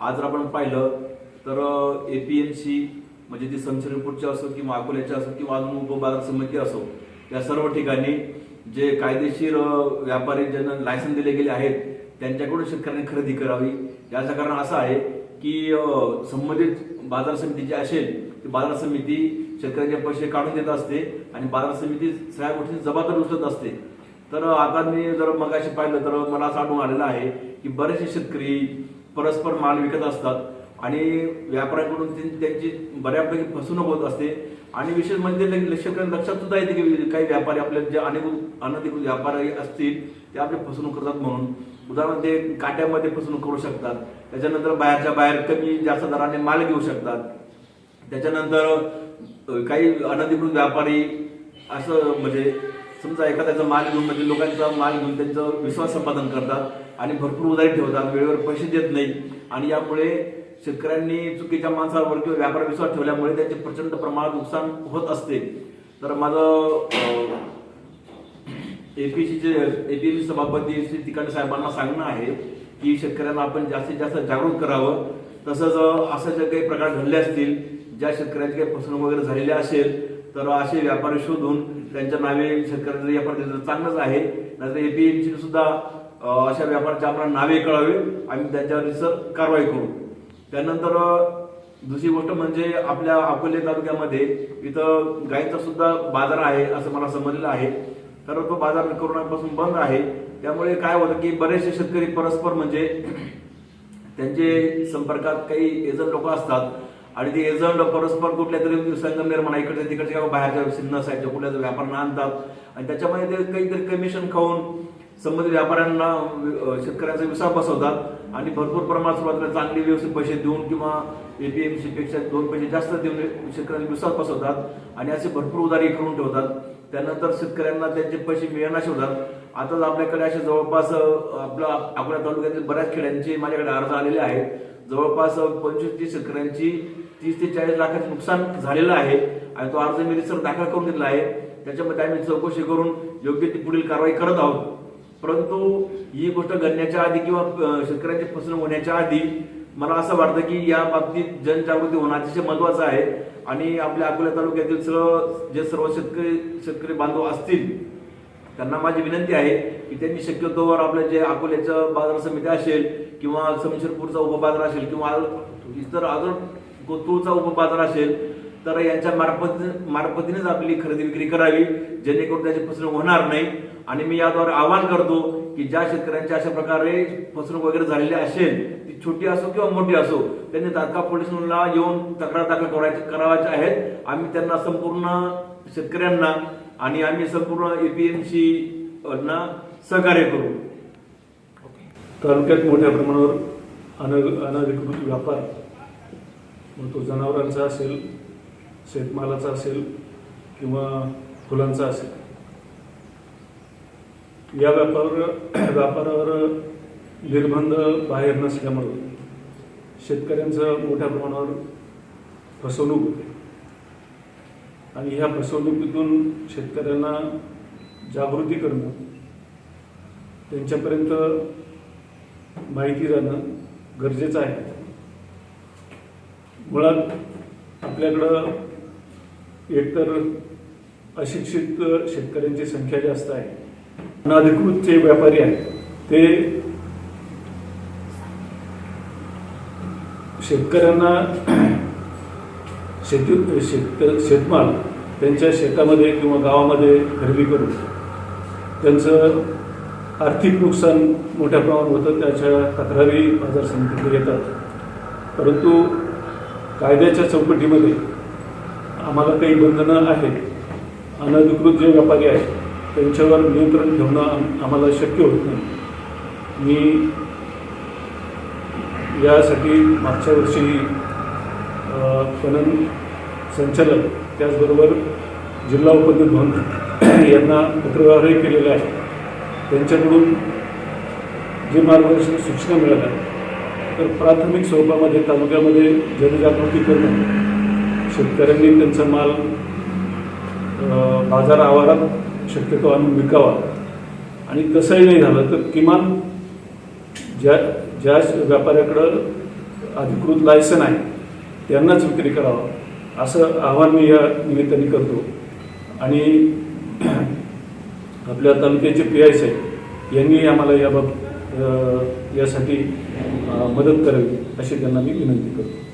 आज जर आपण पाहिलं तर ए पी एम सी म्हणजे ती संचलनपूरची असो किंवा अकोल्याची असो किंवा अजून उपबाजार समिती असो या सर्व ठिकाणी जे कायदेशीर व्यापारी ज्यांना लायसन दिले गेले आहेत त्यांच्याकडून शेतकऱ्यांनी खरेदी करावी. याचं कारण असं आहे की संबंधित बाजार समिती जी असेल ती बाजार समिती शेतकऱ्यांचे पैसे काढून देत असते आणि बाजार समिती सगळ्या गोष्टी जबाबदारी उचलत असते. तर आता मी जर मगाशी पाहिलं तर मला असं आढळून आलेलं आहे की बरेचसे शेतकरी परस्पर माल विकत असतात आणि व्यापाऱ्यांकडून त्यांची बऱ्यापैकी फसवणूक होत असते. आणि विशेष म्हणजे शेतकऱ्यांना लक्षात सुद्धा येते की काही व्यापारी आपले जे अनेक अनधिकृत व्यापारी असतील ते आपले फसवणूक करतात म्हणून. उदाहरण ते काट्यामध्ये फसवणूक करू शकतात. त्याच्यानंतर बाहेरच्या बाहेर कमी जास्त दराने माल घेऊ शकतात. त्याच्यानंतर काही अनधिकृत व्यापारी असं म्हणजे समजा एखाद्याचा माल घेऊन म्हणजे लोकांचा माल घेऊन त्यांचा विश्वास संपादन करतात. आणि भरपूर उधारी ठेवतात. वेळेवर पैसे देत नाही. आणि यामुळे शेतकऱ्यांनी चुकीच्या माणसावर किंवा व्यापार विश्वास ठेवल्यामुळे त्याचे प्रचंड प्रमाणात नुकसान होत असते. तर माझं एपीसीचे एपीएमसी सभापती श्री तिकाटे साहेबांना सांगणं आहे की शेतकऱ्यांना आपण जास्तीत जास्त जागृत करावं. तसंच असं जे काही प्रकार घडले असतील ज्या शेतकऱ्यांची काही फसवणूक वगैरे झालेली असेल तर असे व्यापारी शोधून त्यांच्या नावे शेतकऱ्यांचं व्यापार चांगलंच आहे. नाहीतर एपीएमसी सुद्धा अशा व्यापाराच्या आम्हाला नावे कळावे आम्ही त्यांच्यावर सर कारवाई करू. त्यानंतर दुसरी गोष्ट म्हणजे आपल्या अकोले तालुक्यामध्ये इथं गायीचा सुद्धा बाजार आहे असं मला समजलेलं आहे. तर तो बाजार कोरोनापासून बंद आहे. त्यामुळे काय होतं की बरेचसे शेतकरी परस्पर म्हणजे त्यांचे संपर्कात काही एजंट लोक असतात आणि ते एजंट परस्पर कुठल्या तरी संगमनेर म्हणा इकडच्या तिकडच्या बाहेरच्या सिन्नर साईडच्या कुठल्या व्यापाऱ्यांना आणतात. आणि त्याच्यामध्ये ते काहीतरी कमिशन खाऊन संबंधित व्यापाऱ्यांना शेतकऱ्यांचा विसा बसवतात आणि भरपूर प्रमाणात सुरुवातीला चांगले व्यवस्थित पैसे देऊन किंवा एपीएमसीपेक्षा दोन पैसे जास्त देऊन शेतकऱ्यांना विश्वास बसवतात आणि असे भरपूर उधारी करून ठेवतात. त्यानंतर शेतकऱ्यांना त्यांचे पैसे मिळणार होतात आताच आपल्याकडे असे जवळपास आपला आपल्या अकोला तालुक्यातील बऱ्याच खेड्यांचे माझ्याकडे अर्ज आलेले आहेत. जवळपास पंचवीस तीस शेतकऱ्यांची तीस ते चाळीस लाखाचे नुकसान झालेलं आहे आणि तो अर्ज मी रिसर दाखल करून दिलेला आहे. त्याच्यामध्ये आम्ही चौकशी करून योग्य ती पुढील कारवाई करत आहोत. परंतु ही गोष्ट घडण्याच्या आधी किंवा शेतकऱ्यांची फसवणूक होण्याच्या आधी मला असं वाटतं की या बाबतीत जनजागृती होणं अतिशय महत्वाचं आहे. आणि आपल्या अकोला तालुक्यातील सर्व जे सर्व शेतकरी शेतकरी बांधव असतील त्यांना माझी विनंती आहे की त्यांनी शक्यतोवर आपल्या जे अकोल्याचं बाजार समिती असेल किंवा समशेरपूरचा उपबाजार असेल किंवा इतर अजून कोथरूडचा उपबाजार असेल तर यांच्या मार्फत मार्फतीनेच आपली खरेदी विक्री करावी जेणेकरून त्याची फसवणूक होणार नाही. आणि मी याद्वारे आवाहन करतो की ज्या शेतकऱ्यांच्या अशा प्रकारे फसवणूक वगैरे झालेली असेल ती छोटी असो किंवा मोठी असो त्यांनी तात्काळ पोलीस स्टेशनला येऊन तक्रार दाखल करायचे करावायचे आहेत. आम्ही त्यांना संपूर्ण शेतकऱ्यांना आणि आम्ही संपूर्ण एपीएमसी ना सहकार्य करू. तालुक्यात मोठ्या प्रमाणावर अन अनधिकृत व्यापार मग तो जनावरांचा असेल शेतमालाचा असेल किंवा फुलांचा असेल. या व्यापारावर व्यापारावर निर्बंध बाहेर नसल्यामुळं शेतकऱ्यांचं मोठ्या प्रमाणावर फसवणूक होते. आणि ह्या फसवणुकीतून शेतकऱ्यांना जागृती करणं त्यांच्यापर्यंत माहिती जाणं गरजेचं आहे. मुळात आपल्याकडं एकतर अशिक्षित शेतकऱ्यांची संख्या जास्त आहे. अनधिकृत जे व्यापारी आहेत ते शेतकऱ्यांना शेती शेत शेतमाल त्यांच्या शेतामध्ये किंवा गावामध्ये खरेदी करून त्यांचं आर्थिक नुकसान मोठ्या प्रमाणात होतं त्याच्या तक्रारी बाजार समितीकडे येतात. परंतु कायद्याच्या चौकटीमध्ये आम्हाला काही बंधनं आहेत. अनधिकृत जे व्यापारी आहेत त्यांच्यावर नियंत्रण ठेवणं आम्हाला शक्य होत नाही. मी यासाठी मागच्या वर्षी खनन पणन संचालक त्याचबरोबर जिल्हा उपनित म्हणून यांना पत्रव्यवहारही केलेला आहे. त्यांच्याकडून जे मार्गदर्शन सूचना मिळाल्या तर प्राथमिक स्वरूपामध्ये तालुक्यामध्ये जनजागृती करणं शेतकऱ्यांनी त्यांचा माल बाजार आवारात शक्यतो आणून विकावा. आणि तसंही नाही झालं तर किमान ज्या ज्या व्यापाऱ्याकडं अधिकृत लायसन आहे त्यांनाच विक्री करावा. असं आव्हान मी या निमित्ताने करतो. आणि आपल्या तालुक्याचे पी आय साहेब यांनी आम्हाला याबाबत यासाठी मदत करावी अशी त्यांना मी विनंती करतो.